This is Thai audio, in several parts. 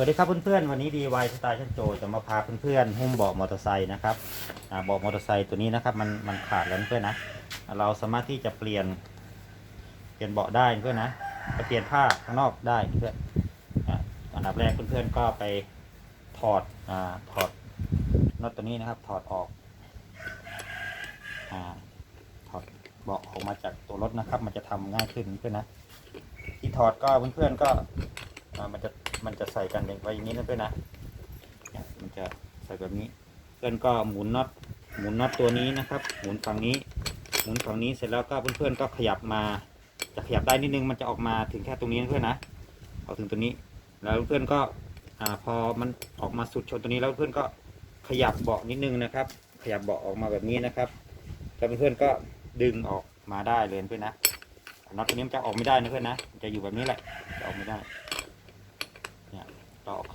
วัสดีครับเพื่อนๆวันนี้ดีวายสไตล์ช่างโจจะมาพาเพื่อนๆหุ้มเบาะมอเตอร์ไซค์นะครับเบาะมอเตอร์ไซค์ตัวนี้นะครับมันมันขาดแล้วเพื่อนนะ เราสามารถที่จะเปลี่ยนเปลี่ยนเบาะได้เพื่อนนะเปลี่ยนผ้าข้างนอกได้เพื่อนอันดับแรกเพื่อนๆก็ไปถอดอถอดน็อตตัวนี้นะครับ ถอดออกอถอดเบาะออกมาจากตัวรถนะครับ มันจะทำง่ายขึ้นเพื่อนนะที่ถอดก็เพื่อนๆก็มันจะ มันจะใส่กันไว้อย่างนี้นะเพื่อนนะมันจะใส่แบบนี้ เพื่อนก็หมุนน็อตหมุนน็อตตัวนี้นะครับ หมุนฝั่งนี้ หมุนฝั่งนี้เสร็จแล้วก็เพื่อนๆก็ขยับมา จะขยับได้นิดนึงมันจะออกมาถึงแค่ตรงนี้นะเพื่อนนะเอาถึงตัวนี้ แล้วเพื่อนก็อ่าพอมันออกมาสุดชนตัวนี้แล้วเพื่อนก็ขยับเบาะนิดนึงนะครับ ขยับเบาะออกมาแบบนี้นะครับแล้วเพื่อนๆก็ดึงออกมาได้เลยเพื่อนนะน็อตตัวนี้มันจะออกไม่ได้นะเพื่อนนะจะอยู่แบบนี้แหละจะออกไม่ได้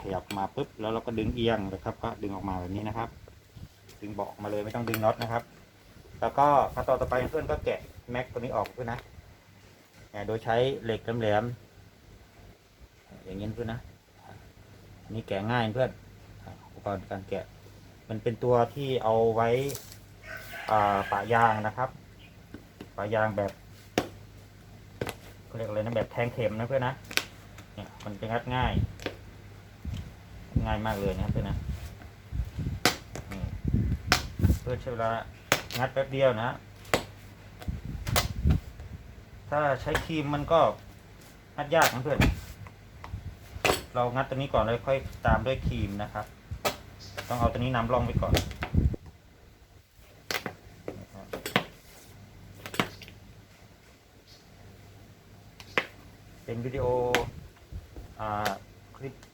ขยับมาปุ๊บแล้วเราก็ดึงเอียงนะครับ ก็ดึงออกมาแบบนี้นะครับ ดึงเบาะออกมาเลยไม่ต้องดึงน็อตนะครับ แล้วก็ขั้นตอนต่อไปเพื่อนก็แกะแม็กตัวนี้ออกเพื่อนนะเนี่ยโดยใช้เหล็กแหลมๆอย่างนี้เพื่อนนะนนี้แกะง่ายเพื่อนอุปกรณ์การแกะ มันเป็นตัวที่เอาไว้ปะยางนะครับปะยางแบบเขาเรียกอะไรนะแบบแทงเข็มนะเพื่อนนะเนี่ยมันจะงัดง่าย ง่ายมากเลยนะครับเพื่อนนะเพื่อใช้เวลางัดแป๊บเดียวนะ ถ้าใช้ครีมมันก็งัดยากนะเพื่อน เรางัดตัวนี้ก่อนแล้วค่อยตามด้วยครีมนะครับ ต้องเอาตัวนี้นำร่องไปก่อนเป็นวิดีโอ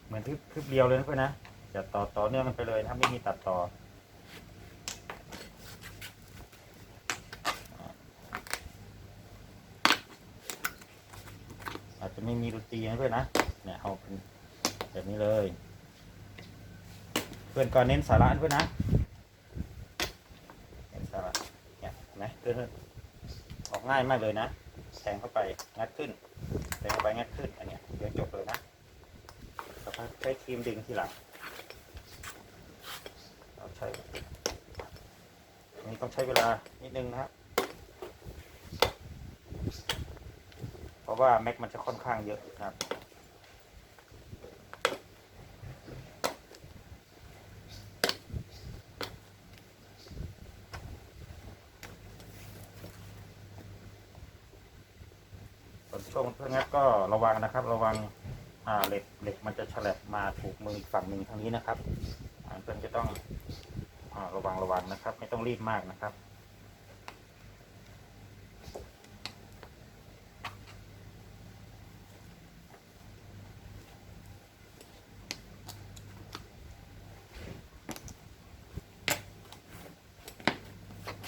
เหมือนคลิปคลิปเดียวเลยนะเพื่อนนะจะต่อต่อเนื่องกันไปเลยนะครับไม่มีตัดต่ออาจจะไม่มีดนตรีนะเพื่อนนะเนี่ยเอาเป็นแบบนี้เลย เพื่อนก็เน้นสาระเพื่อนนะเน้นสาระเนี่ยนไหมเพื่อนออกง่ายมากเลยนะแทงเข้าไปงัดขึ้นแทงเข้าไปงัดขึ้นอันเนี้ยเดี๋ยวจบเลยนะ แล้วก็ ใช้ครีมดึงทีหลังเราใช้อันนี้ต้องใช้เวลานิดนึงนะครับเพราะว่าแม็กมันจะค่อนข้างเยอะนะครับ ส่วนช่วงเพื่อนงัดก็ระวังนะครับ ระวังอ่าเหล็กเหล็กมันจะฉลับมาถูกมืออีกฝั่งหนึ่งทางนี้นะครับอ่าเพื่อนจะต้องอาระวังระวังนะค รีบมากนะครับ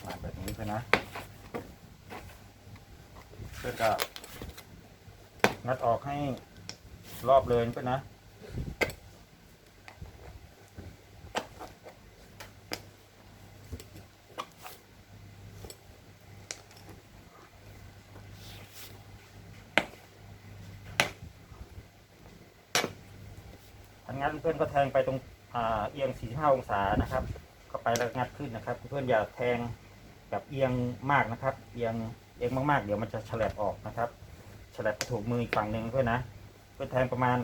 มาแบบนี้เพื่อนะเพื่อจะงัดออกให้รอบเลยเพื่อนนะ ทางงัดเพื่อน ก็แทงไปตรงอ่าเอียง 45 องศานะครับเข้าไปแล้วงัดขึ้นนะครับ เพื่อนอย่าแทงแบบเอียงมากนะครับ เอียงเอียงมากๆ เดี๋ยวมันจะฉลับออกนะครับฉลับไปถูกมืออีกฝั่งหนึ่งเพื่อนนะ เพื่อนแทงประมาณ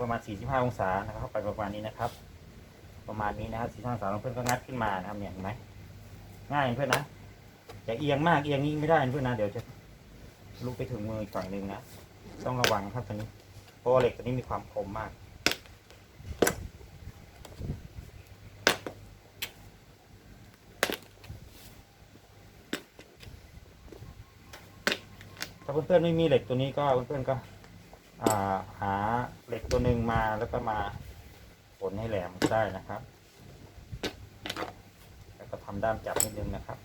ประมาณ 45 องศานะครับเข้าไปประมาณนี้นะครับ ประมาณนี้นะครับ45องศาเพื่อนก็งัดขึ้นมานะครับเนี่ยเห็นไหมง่ายเพื่อนนะอย่าเอียงมากเอียงนี้ไม่ได้เพื่อนนะเดี๋ยวจะลุกไปถึงมืออีกฝั่งหนึ่งนะต้องระวังครับตัวนี้เพราะว่าเหล็กตัวนี้มีความคมมากาเพื่อนๆไม่มีเหล็กตัวนี้ก็เพื่อนๆก็หาเหล็กตัวหนึ่งมาแล้วก็มาผลให้แหลมได้นะครับ แล้วก็ทำด้ามจับนิดนึงนะครับ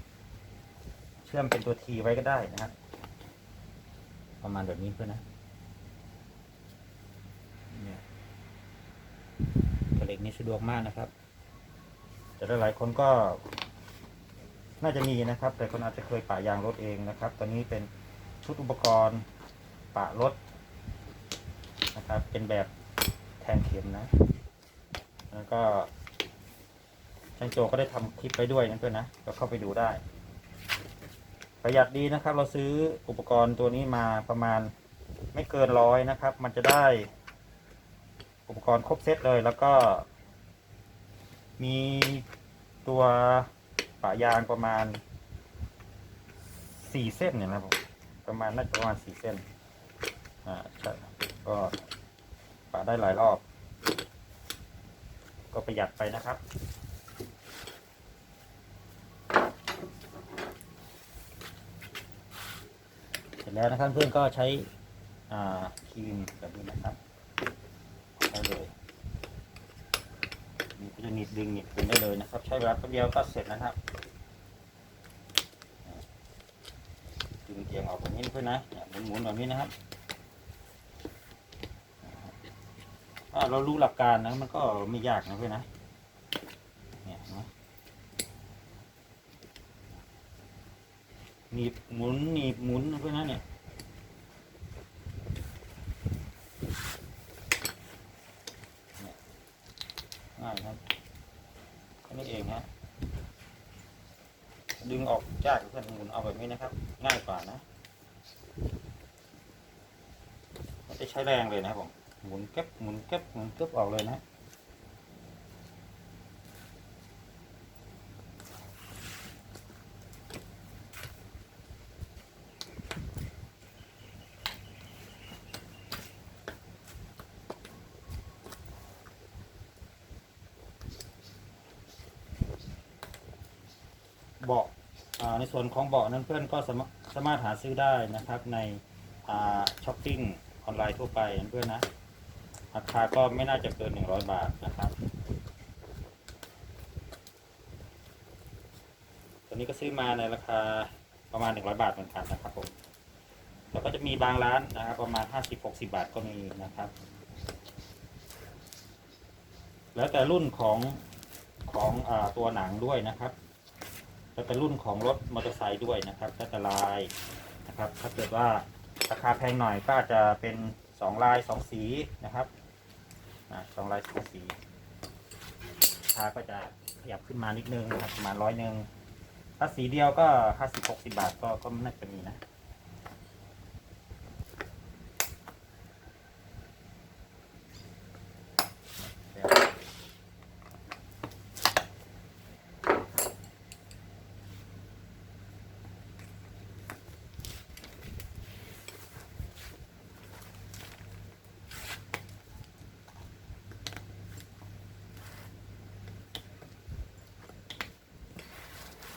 เชื่อมเป็นตัวทีไว้ก็ได้นะครับประมาณแบบนี้เพื่อนนะเนี่ยเหล็กนี้สะดวกมากนะครับ แต่หลายคนก็ น่าจะมีนะครับ แต่คนอาจจะเคยป่ายางรถเองนะครับ ตอนนี้เป็น ชุดอุปกรณ์ปะรถนะครับ เป็นแบบแทงเข็มนะ แล้วก็ช่างโจก็ได้ทำคลิปไปด้วยนะเพื่อนนะ ก็เข้าไปดูได้ ประหยัดดีนะครับ เราซื้ออุปกรณ์ตัวนี้มาประมาณไม่เกินร้อยนะครับ มันจะได้อุปกรณ์ครบเซตเลยแล้วก็ มีตัวปะยางประมาณสี่เส้นเนี่ยนะครับผม ประมาณน่าจะประมาณสี่เส้นอ่าใช่ก็ปะได้หลายรอบ ก็ประหยัดไปนะครับเสร็จแล้วนะครับเพื่อนก็ใช้อ่าครีมแบบนี้นะครับใช้เลยนี่ก็จะหนีบดึงหนีบดึงได้เลยนะครับ ใช้เวลาแป๊บเดียวก็เสร็จนะครับ ดึงเตียงออกแบบนี้เพื่อนนะเนี่ยหมุนๆแบบนี้นะครับถ้าเรารู้หลักการนะมันก็ไม่ยากนะเพื่อนนะเนี่ยหนไหมหนีบหมุนหนีบหมุนนะเพื่อนนะเนี่ยง่ายครับแค่นี้เองฮะ ดึงออกจากเพื่อนหมุนเอาแบบนี้นะครับ ง่ายกว่านะไม่ได้ใช้แรงเลยนะครับผมหมุนเก็บหมุนเก็บหมุนเก็บออกเลยนะ เบาะอ่าใน ส่วนของเบาะนั้นเพื่อนก็สามารถสามารถหาซื้อได้นะครับในช้อปปิ้งออนไลน์ทั่วไปเพื่อนนะราคาก็ไม่น่าจะเกิน 100 บาทนะครับ ตัวนี้ก็ซื้อมาในราคาประมาณ 100 บาทเหมือนกันนะครับผมแล้วก็จะมีบางร้านนะครับประมาณ 50-60 บาทก็มีนะครับ แล้วแต่รุ่นของของอตัวหนังด้วยนะครับ แล้วแต่รุ่นของรถมอเตอร์ไซค์ด้วยนะครับแล้วแต่ลายนะครับ ถ้าเกิดว่าราคาแพงหน่อยก็อาจจะเป็นสองลายสองสีนะครับสองลายสองสีราคาก็จะขยับขึ้นมานิดนึงนะครับประมาณร้อยหนึ่งถ้าสีเดียวก็ห้าสิบหกสิบาทก็ก็น่าจะมีนะ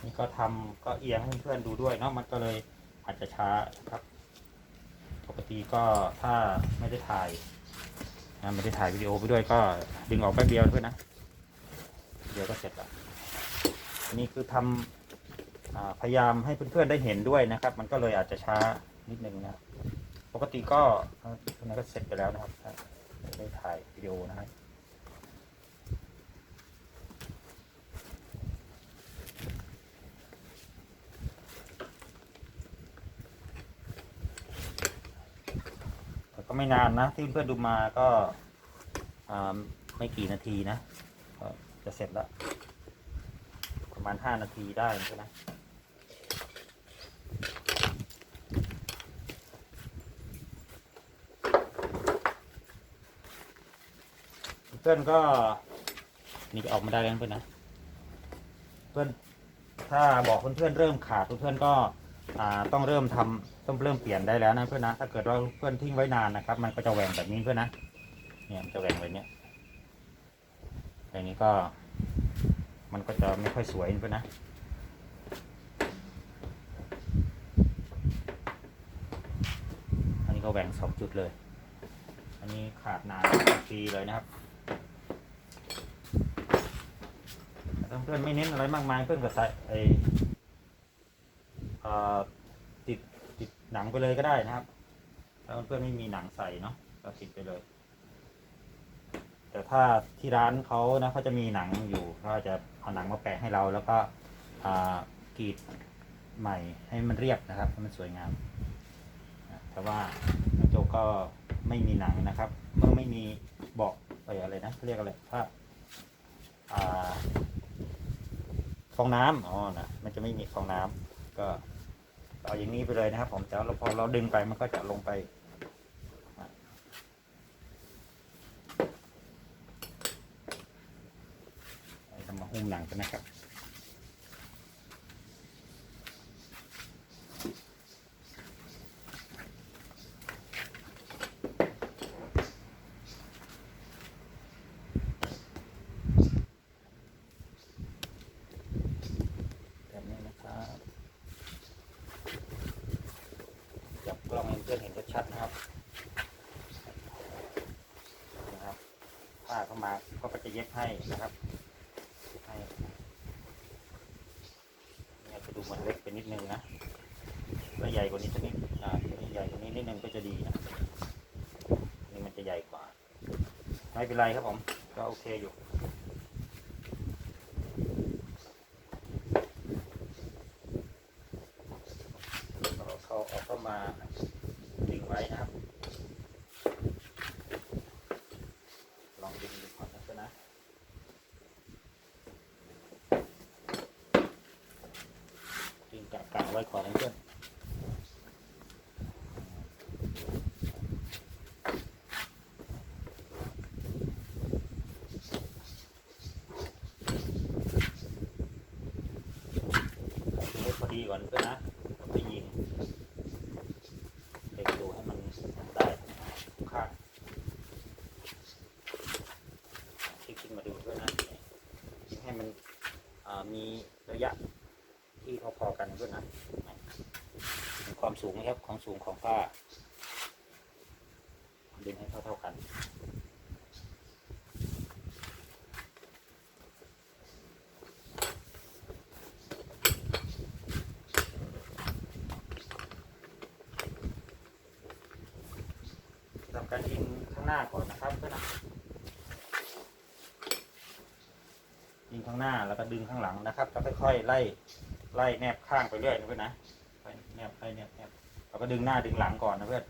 นี่ก็ทำก็เอียงให้เพื่อนดูด้วยเนาะมันก็เลยอาจจะช้าครับ ปกติก็ถ้าไม่ได้ถ่ายนะไม่ได้ถ่ายวิดีโอไปด้วยก็ดึงออกแป๊บเดียวเพื่อนนะ เดี๋ยวก็เสร็จล้วอันนี้คือทำอ่าพยายามให้เพื่อนๆได้เห็นด้วยนะครับ มันก็เลยอาจจะช้านิดนึงนะปกติก็ตรงนั้นก็เสร็จไปแล้วนะครับไม่ได้ถ่ายวิดีโอนะครับ ก็ไม่นานนะ ที่เพื่อนดูมาก็ไม่กี่นาทีนะก็จะเสร็จแล้ว ประมาณห้านาทีได้ใช่ไหมเพื่อนก็นี่ก็ออกมาได้แล้วเพื่อนนะ เพื่อนถ้าบอกเพื่อนๆเริ่มขาดเพื่อนก็อ่า ต้องเริ่มทำต้องเริ่มเปลี่ยนได้แล้วนะเพื่อนนะถ้าเกิดว่าเพื่อนทิ้งไว้นานนะครับ มันก็จะแหว่งแบบนี้เพื่อนนะเนี่ยมันจะแหว่งแบบนี้อยแบบนี้ก็มันก็จะไม่ค่อยสวยเพื่อนนะอันนี้ก็แหว่งสองจุดเลย อันนี้ขาดนานปีเลยนะครับเพื่อนไม่เน้นอะไรมากมายเพื่อนก็ใส่ไอ ติดติดหนังไปเลยก็ได้นะครับ ถ้าเพื่อนไม่มีหนังใส่เนาะก็ติดไปเลย แต่ถ้าที่ร้านเขานะเขาจะมีหนังอยู่เขาจะเอาหนังมาแปะให้เราแล้วก็กรีดใหม่ให้มันเรียบนะครับให้มันสวยงามแต่ว่ากระจก็ไม่มีหนังนะครับ เมื่อไม่มีเบาะเขาเรียกอะไรผ้าอ่าฟองน้ำอ๋อนะมันจะไม่มีฟองน้ำก็ ต่ออย่างนี้ไปเลยนะครับ ผมแต่เราพอเราดึงไปมันก็จะลงไปอะเราจะมาหุ้มหนังกันี้นะครับ จับกล้องให้เพื่อนเห็นชัดๆนะครับ นะครับผ้าเข้ามาก็จะเย็บ ให้นะครับให้เนี่ยจะดูเหมือนเล็กไปนิดนึงนะแล้วใหญ่กว่านี้สักนิดอ่าตัวนี้ใหญ่กว่านี้นิดนึงก็จะดีนะนี่มันจะใหญ่กว่า ไม่เป็นไรครับผม ก็โอเคอยู่ เราเขาเอาเข้ามาดึงไว้นะครับ ลองดึงดูก่อนนะเพื่อนนะ ดึงกะกะไว้ก่อนนะเพื่อนดึงให้พอดีก่อนเพื่อนนะแล้วไปยิงเด็กดูให้มันได้ทุกข้างคลิกขึ้นมาดูเพื่อนนะยิงให้มันอ่ามีระยะ ที่พอๆกันเพื่อนนะความสูงนะ ความสูงของผ้าดึงให้เท่าๆกันทำการยิงข้างหน้าก่อนนะครับเพื่อนนะยิงข้างหน้าแล้วก็ดึงข้างหลังนะครับแล้วค่อยๆไล่ไล่แนบข้างไปเรื่อยนะเพื่อนนะไปแนบไปแนบแนบ เราก็ดึงหน้าดึงหลังก่อนนะเพื่อน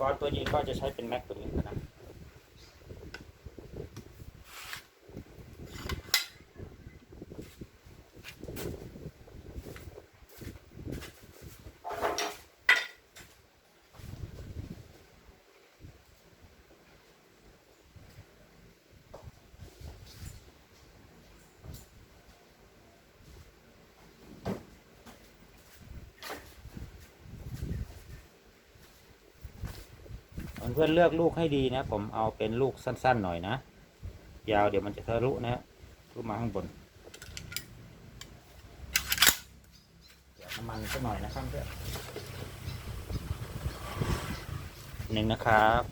ก้อนตัวนี้ก็จะใช้เป็นแม็กตัวนี้นะ เพื่อนเลือกลูกให้ดีนะ ผมเอาเป็นลูกสั้น ๆ หน่อยนะ ยาวเดี๋ยวมันจะทะลุนะทะลุมาข้างบนเดี๋ยวน้ำมันสักหน่อยนะครับเพื่อนหนึ่งนะครับ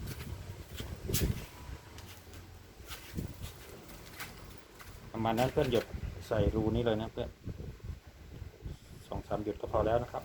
ประมาณนั้นเพื่อนหยดใส่รูนี้เลยนะเพื่อนสองสามหยดก็พอแล้วนะครับ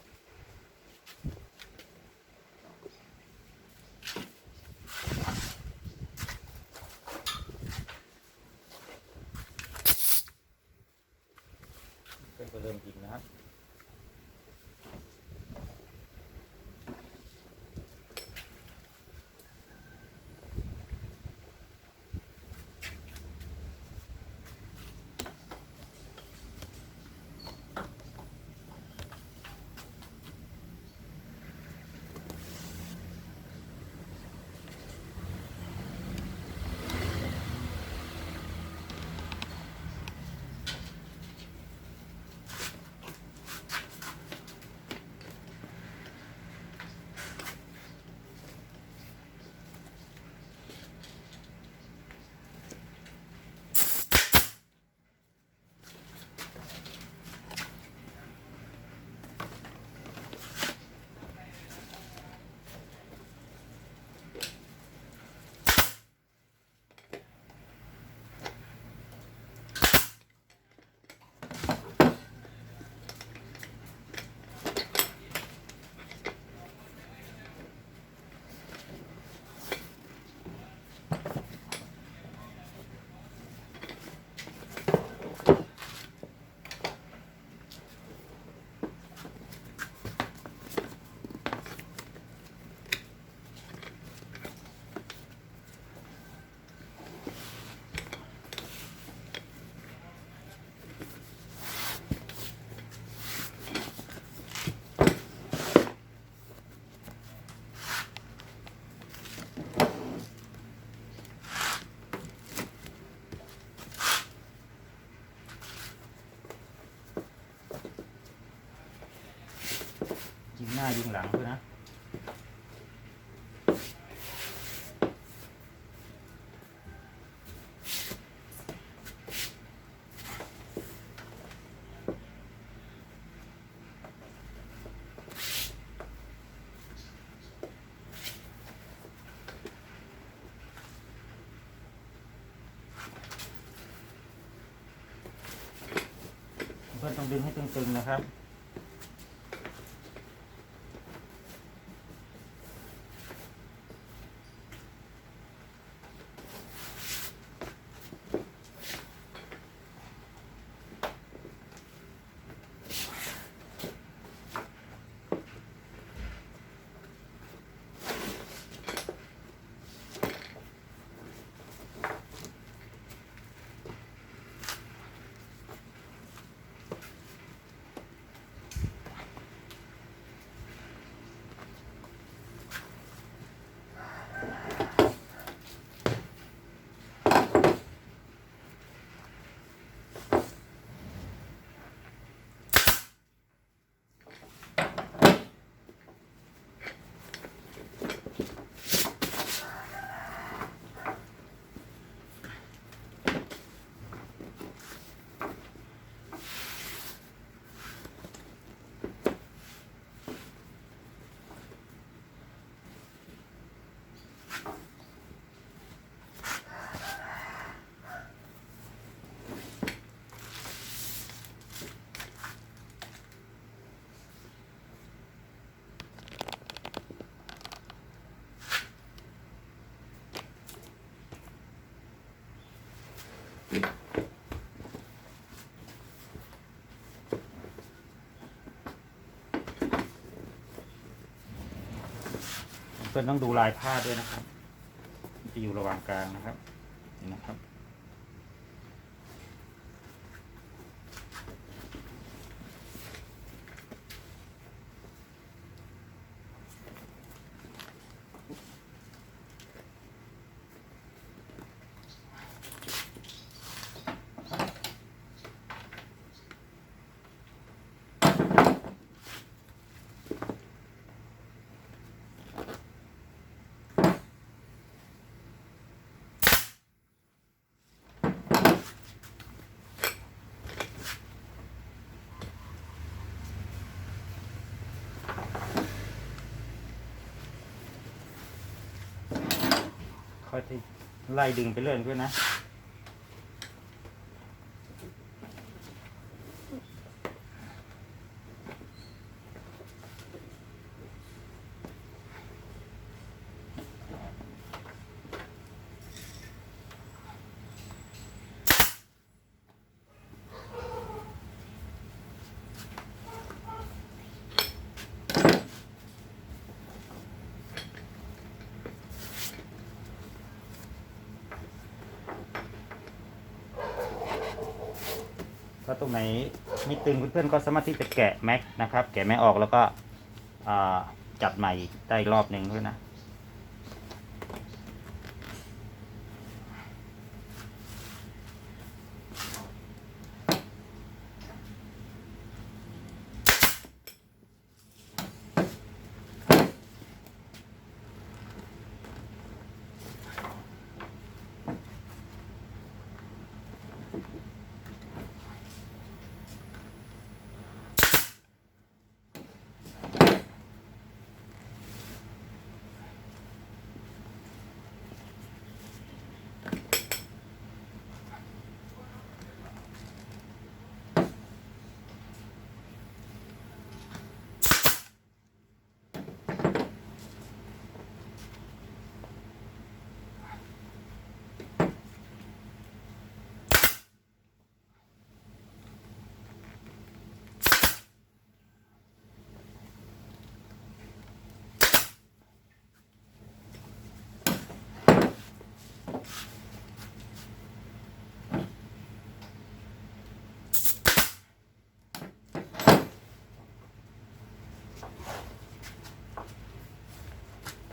ยิงหน้ายิงหลังด้วยนะเพื่อนต้องดึงให้ตึงๆนะครับ พื่อนต้องดูลายผ้าด้วยนะครับ จะอยู่ระหว่างกลางนะครับนี่นะครับ ค่อยที่ไล่ดึงไปเรื่อยด้วยนะ รงไหนมีตึงเพื่อนๆก็สามารถที่จะแกะแม็กนะครับ แกะแม็กออกแล้วก็จัดใหม่ได้อีกรอบหนึ่งด้วยนะ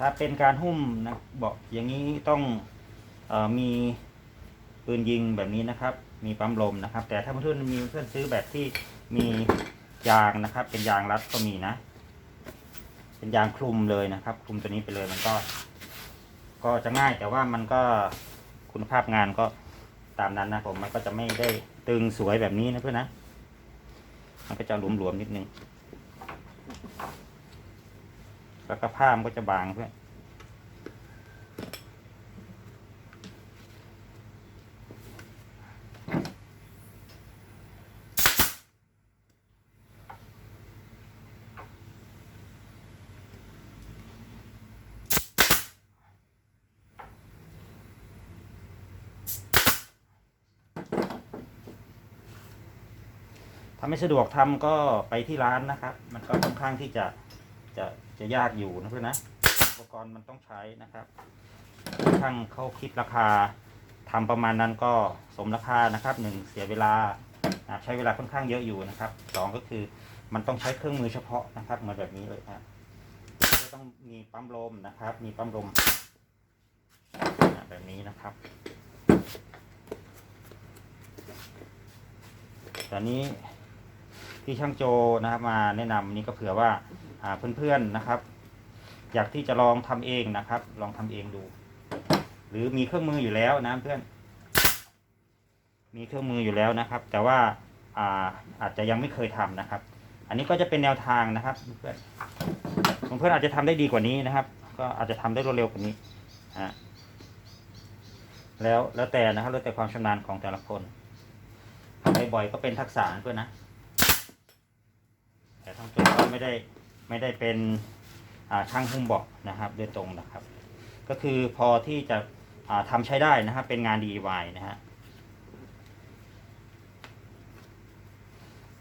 ถ้าเป็นการหุ้มนะบอกอย่างนี้ต้องออมีปืนยิงแบบนี้นะครับ มีปั๊มลมนะครับ แต่ถ้าเพื่อนมีเพื่อนซื้อแบบที่มียางนะครับ เป็นยางรัดก็มีนะ เป็นยางคลุมเลยนะครับ คลุมตัวนี้ไปเลยมันก็ ก็จะง่ายแต่ว่ามันก็คุณภาพงานก็ตามนั้นนะผมมันก็จะไม่ได้ตึงสวยแบบนี้นะเพื่อนนะ มันก็จะหลวมๆนิดนึง แล้วก็ผ้ามันก็จะบางเพื่อนถ้าไม่สะดวกทำก็ไปที่ร้านนะครับ มันก็ค่อนข้างที่จะจะ จะยากอยู่นะเพื่อนนะอุปกรณ์มันต้องใช้นะครับช่างเขาคิดราคาทำประมาณนั้นก็สมราคานะครับหนึ่งเสียเวลาใช้เวลาค่อนข้างเยอะอยู่นะครับสองก็คือมันต้องใช้เครื่องมือเฉพาะนะครับเหมือนแบบนี้เลยนะก็ต้องมีปั๊มลมนะครับ มีปั๊มลมแบบนี้นะครับตอนนี้ที่ช่างโจนะครับมาแนะนำนี่ก็เผื่อว่า เพื่อนๆนะครับ อยากที่จะลองทำเองนะครับ ลองทำเองดู หรือมีเครื่องมืออยู่แล้วนะเพื่อน มีเครื่องมืออยู่แล้วนะครับ แต่ว่าอาอาจจะยังไม่เคยทำนะครับ อันนี้ก็จะเป็นแนวทางนะครับเพื่อนเพื่อนอาจจะทำได้ดีกว่านี้นะครับ ก็อาจจะทำได้รวดเร็วกว่านี้อะแล้วแล้วแต่นะครับแล้วแต่ความชำนาญของแต่ละคนทำบ่อยๆก็เป็นทักษะนะเพื่อนนะ แต่ทั้งตัวก็ไม่ได้ ไม่ได้เป็นช่างหุ้มเบาะนะครับโดยตรงนะครับ ก็คือพอที่จะอ่าทำใช้ได้นะครับเป็นงาน DIY นะฮะ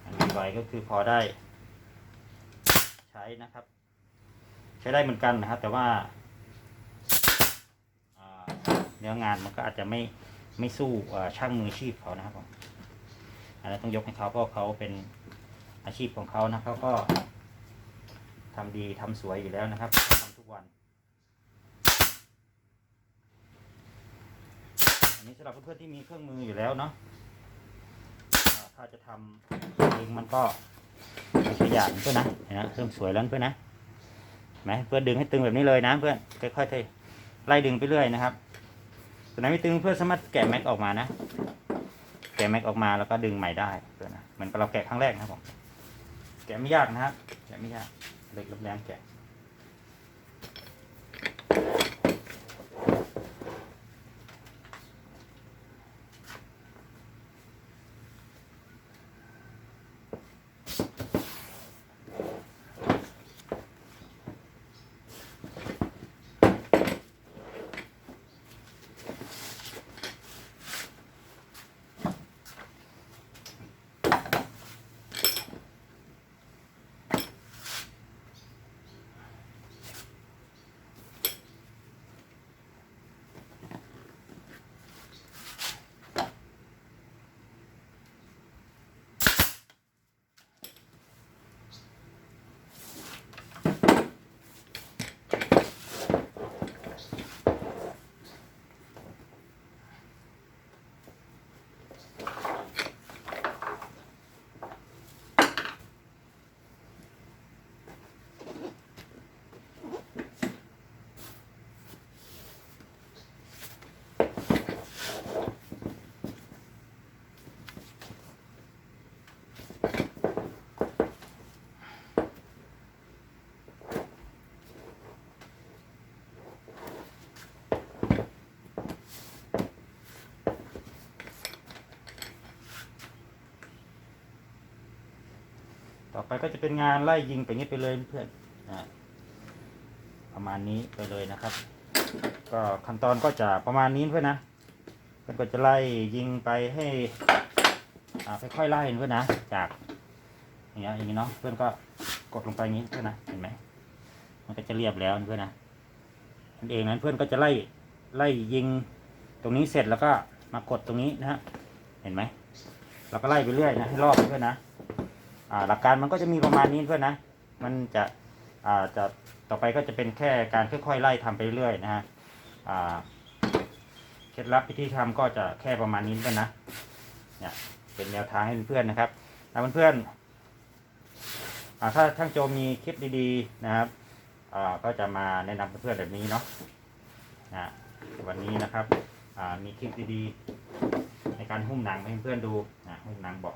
งาน DIY ก็คือพอได้ ใช้นะครับ ใช้ได้เหมือนกันนะครับ แต่ว่าเนื้องานมันก็อาจจะไม่ไม่สู้ช่างมืออาชีพเขานะครับผมอันนี้ต้องยกให้เขาเพราะเขาเป็นอาชีพของเขานะเขาก็ ทำดีทำสวยอยู่แล้วนะครับทำทุกวัน อันนี้สำหรับเพื่อนๆที่มีเครื่องมืออยู่แล้วเนาะถ้าจะทำเองมันก็ไม่ใช่ยากเพื่อนนะเห็นนะเริ่มสวยแล้วเพื่อนนะไหมเพื่อนดึงให้ตึงแบบนี้เลยนะเพื่อนค่อยๆเทไล่ดึงไปเรื่อยนะครับส่วนไหนไม่ตึงเพื่อนสามารถแกะแม็กออกมานะแกะแม็กออกมาแล้วก็ดึงใหม่ได้เพื่อนนะเหมือนกับเราแกะครั้งแรกนะผมแกะไม่ยากนะครับแกะไม่ยาก เล็กลำแรงแกะ อไปก็จะเป็นงานไล่ยิงไปงี้ไปเลยเพื่อนนะประมาณนี้ไปเลยนะครับ ก็ขั้นตอนก็จะประมาณนี้เพื่อนนะเพื่อนก็จะไล่ยิงไปให้อ่าค่อยๆไล่เพื่อนนะจากอย่างเงี้ยอย่างงี้เนาะเพื่อนก็กดลงไปอย่างงี้เพื่อนนะเห็นไหมมันก็จะเรียบแล้วเพื่อนนะนั่นเองนั้นเพื่อนก็จะไล่ไล่ยิงตรงนี้เสร็จแล้วก็มากดตรงนี้นะฮะเห็นไหมเราก็ไล่ไปเรื่อยนะให้รอบเพื่อนนะ หลักการมันก็จะมีประมาณนี้เพื่อนนะ มันจะอ่าจะต่อไปก็จะเป็นแค่การค่อยๆไล่ทำไปเรื่อยนะฮะอ่าเคล็ดลับวิธีทำก็จะแค่ประมาณนี้เพื่อนนะเนี่ยเป็นแนวทางให้เพื่อนๆนะครับถ้าเพื่อนๆถ้าช่างโจมมีคลิปดีๆนะครับอ่าก็จะมาแนะนำเพื่อนๆแบบนี้เนาะนะวันนี้นะครับอ่ามีคลิปดีๆ ในการหุ้มหนังให้เพื่อนๆดูนะหุ้มหนังบาะ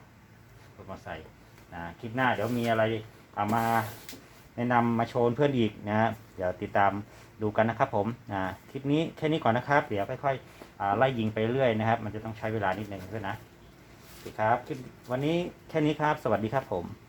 เพื่อมาใส่ นะคลิปหน้าเดี๋ยวมีอะไรเอามาแนะนำมาโชว์เพื่อนอีกนะฮะเดี๋ยวติดตามดูกันนะครับผมนะคลิปนี้แค่นี้ก่อนนะครับ เดี๋ยวค่อยๆอ่าไล่ยิงไปเรื่อยนะครับ มันจะต้องใช้เวลานิดนึงเพื่อนนะโอเคครับคลิปวันนี้แค่นี้ครับ สวัสดีครับผม